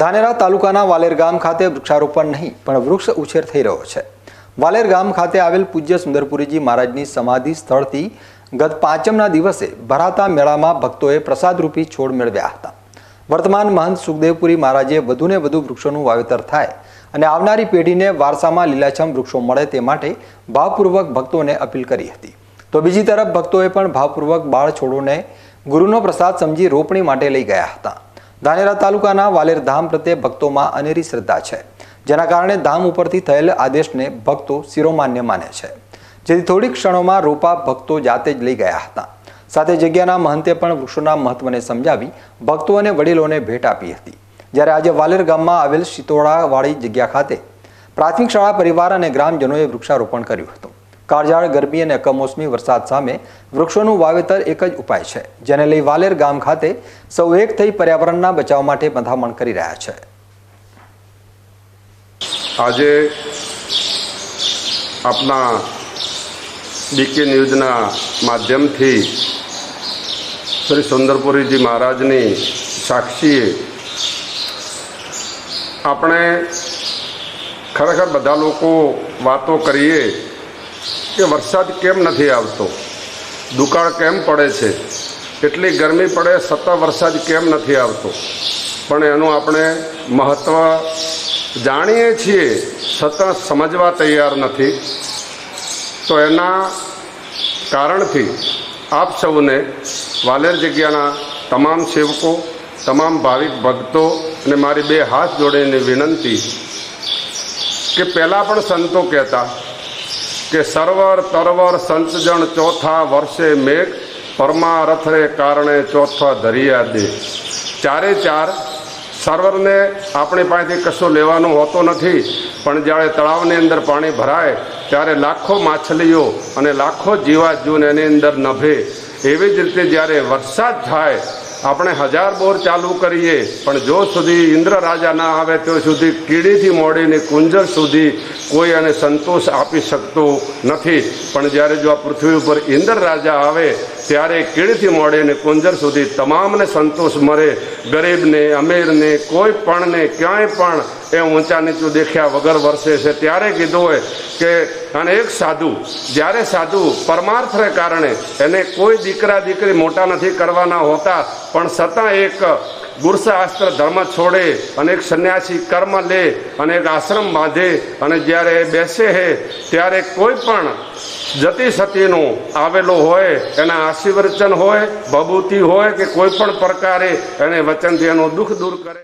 ધાનેરા તાલુકાના વાલેર ગામ ખાતે વૃક્ષારોપણ નહીં, પણ વૃક્ષ ઉછેર થઈ રહ્યો છે. વાલેર ગામ ખાતે આવેલ પૂજ્ય સુંદરપુરીજી મહારાજની સમાધિ સ્થળથી ગત પાંચમના દિવસે ભરાતા મેળામાં ભક્તોએ પ્રસાદરૂપી છોડ મેળવ્યા હતા. વર્તમાન મહંત સુખદેવપુરી મહારાજે વધુને વધુ વૃક્ષોનું વાવેતર થાય અને આવનારી પેઢીને વારસામાં લીલાછમ વૃક્ષો મળે તે માટે ભાવપૂર્વક ભક્તોને અપીલ કરી હતી. તો બીજી તરફ ભક્તોએ પણ ભાવપૂર્વક બાળ છોડોને ગુરુનો પ્રસાદ સમજી રોપણી માટે લઈ ગયા હતા. ધાનેરા તાલુકાના વાલેર ધામ પ્રત્યે ભક્તોમાં અનેરી શ્રદ્ધા છે, જેના કારણે ધામ ઉપરથી થયેલ આદેશને ભક્તો શિરોમાન્ય માને છે. જેથી થોડીક ક્ષણોમાં રોપા ભક્તો જાતે જ લઈ ગયા હતા. સાથે જગ્યાના મહંતે પણ વૃક્ષોના મહત્વને સમજાવી ભક્તો અને વડીલોને ભેટ આપી હતી. જ્યારે આજે વાલેર ગામમાં આવેલ શિતોળાવાળી જગ્યા ખાતે પ્રાથમિક શાળા પરિવાર અને ગ્રામજનોએ વૃક્ષારોપણ કર્યું હતું. કાળઝાળ, ગરમી અને કમોસમી વરસાદ સામે વૃક્ષોનું વાવેતર એક જ ઉપાય છે, જેને લઈ વાલેર ગામ ખાતે સૌ એક થઈ પર્યાવરણના બચાવ માટે બંધામણ કરી રહ્યા છે. આજે આપના ડીકે ન્યૂઝના માધ્યમથી શ્રી સુંદરપુરીજી મહારાજની સાક્ષીએ આપણે ખરેખર બધા લોકો વાતો કરીએ કે વરસાદ કેમ નથી આવતો? દુકાળ કેમ પડે છે? એટલી ગરમી પડે, સતત વરસાદ કેમ નથી આવતો? પણ એનું આપણે મહત્ત્વ જાણીએ છીએ છતાં સમજવા તૈયાર નથી. તો એના કારણથી આપ સૌને વાલેર જગ્યાના તમામ સેવકો, તમામ ભાવિક ભક્તો અને મારી બે હાથ જોડીને વિનંતી કે પહેલાં પણ સંતો કહેતા કે સરવર તરવર સંતજણ ચોથા વર્ષે મેઘ પરમારથરે કારણે ચોથા ધરિયા દે. ચારે ચાર સર્વરને આપણી પાસેથી કશું લેવાનું હોતો નથી, પણ જ્યારે તળાવની અંદર પાણી ભરાય, ત્યારે લાખો માછલીઓ અને લાખો જીવાજૂન એની અંદર નભે. એવી જ રીતે જ્યારે વરસાદ થાય આપણે હજાર બોર ચાલુ કરીએ, પણ જો સુધી ઇન્દ્ર રાજા ના આવે તો સુધી કીડીથી મોડીને કુંજર સુધી કોઈ એને સંતોષ આપી શકતો નથી. પણ જ્યારે જો આ પૃથ્વી ઉપર ઇન્દ્ર રાજા આવે ત્યારે કીડથી મળીને કુંજર સુધી તમામને સંતોષ મળે. ગરીબને, અમીરને, કોઈ પણને, ક્યાંય પણ એ ઊંચા નીચું દેખ્યા વગર વરસે છે. ત્યારે કીધું હોય કે, અને એક સાધુ, જ્યારે સાધુ પરમાર્થને કારણે એને કોઈ દીકરા, દીકરી મોટા નથી કરવાના હોતા, પણ છતાં એક ગુરસાસ્ત્ર ધર્મ છોડે અને એક સંન્યાસી કર્મ લે અને એક આશ્રમ બાંધે અને જ્યારે એ બેસે છે ત્યારે કોઈ પણ જતી સતીનો આવેલો હોય, એના આશીર્વચન હોય, ભભૂતિ હોય કે કોઈ પણ પ્રકારે એને વચનથી એનું દુઃખ દૂર કરે.